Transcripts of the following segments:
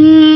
Mm.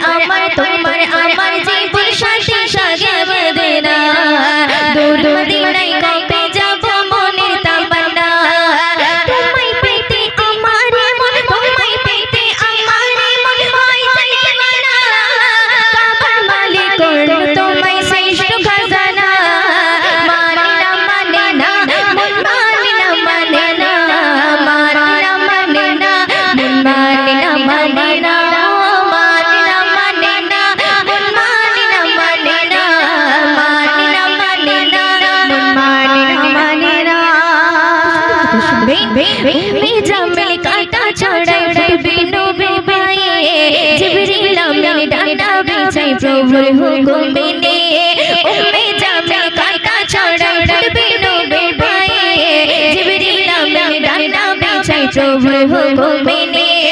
I'm my, my, আমলে কাটা ছড়াই ফুটবে নবে পায়ে জিবরিল আমলে ডাটা বেচাই প্রভুর হুকুম মেনে উম্মে জামে কাটা ছড়াই ফুটবে নবে পায়ে জিবরিল আমলে ডাটা বেচাই প্রভুর হুকুম মেনে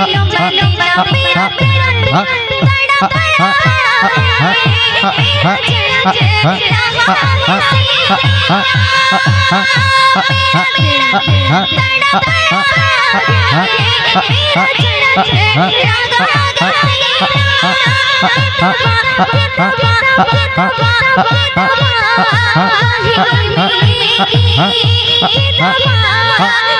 Ha ha ha ha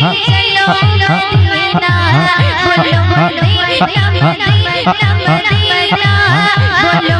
मुझे चलो मदीना बोलो मदीना मदीना मदीना बोलो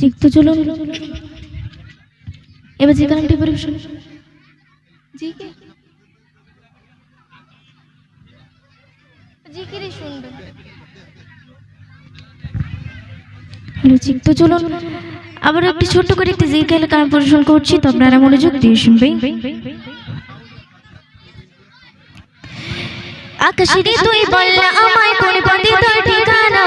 ঠিক চলুন এবার যে গানটি পরিবেশন জি কে জিকিরই হ্যালো চলুন আবার একটি ছোট্ট করে একটি জিকেল গান পরিবেশন করছি। তো আপনারা মনোযোগ দিয়ে শুনবেন। আকাশে তুই বললা আমায় কোন পথে তোর ঠিকানা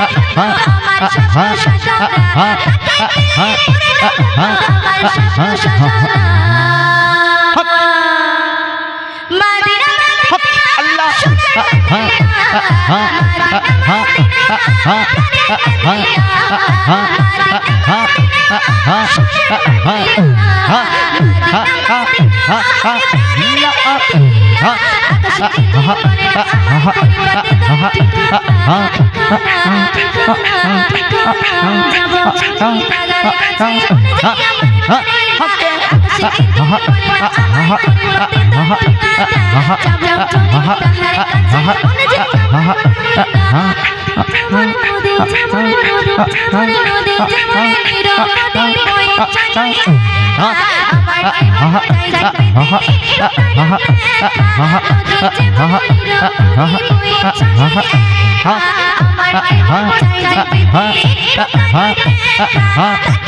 আমার স্বপ্ন সাজানা মাদিনা আল্লাহ আল্লাহ হক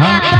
হক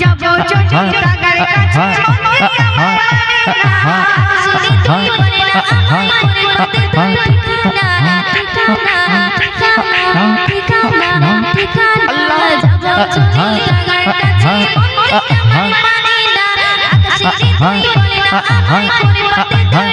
যাব চটি টাকার কাছে মনই আমার শুনি তুই বলে না আমার ঠিকানা ঠিকানা ঠিকানা যাব চটি টাকার কাছে মনই আমার মানে না আকাশে তুই বলে না আমার পরিবর্তে তোর